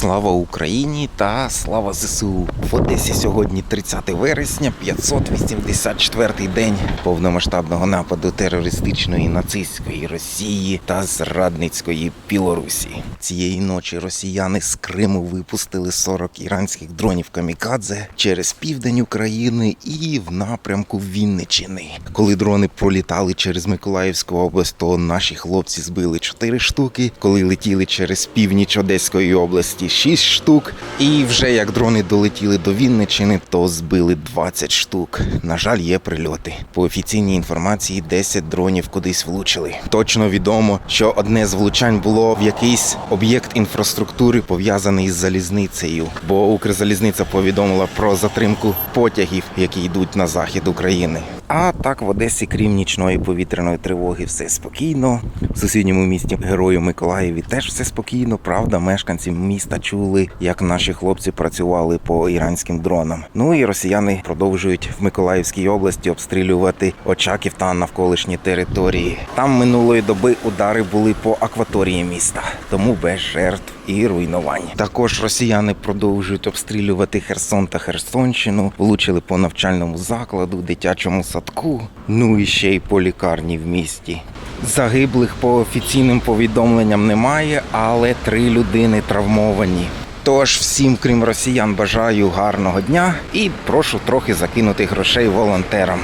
Слава Україні та слава ЗСУ. В Одесі сьогодні 30 вересня, 584-й день повномасштабного нападу терористичної нацистської Росії та зрадницької Білорусі. Цієї ночі росіяни з Криму випустили 40 іранських дронів камікадзе через південь України і в напрямку Вінничини. Коли дрони пролітали через Миколаївську область, то наші хлопці збили 4 штуки. Коли летіли через північ Одеської області 6 штук. І вже як дрони долетіли до Вінничини, то збили 20 штук. На жаль, є прильоти. По офіційній інформації 10 дронів кудись влучили. Точно відомо, що одне з влучань було в якийсь об'єкт інфраструктури, пов'язаний із залізницею, бо Укрзалізниця повідомила про затримку потягів, які йдуть на захід України. А так в Одесі, крім нічної повітряної тривоги, все спокійно. В сусідньому місті Герою Миколаєві теж все спокійно. Правда, мешканці міста чули, як наші хлопці працювали по іранським дронам. Ну і росіяни продовжують в Миколаївській області обстрілювати Очаків та навколишні території. Там минулої доби удари були по акваторії міста, тому без жертв і руйнувань. Також росіяни продовжують обстрілювати Херсон та Херсонщину, влучили по навчальному закладу, дитячому садку, ну і ще й по лікарні в місті. Загиблих по офіційним повідомленням немає, але три людини травмовані. Тож всім, крім росіян, бажаю гарного дня і прошу трохи закинути грошей волонтерам.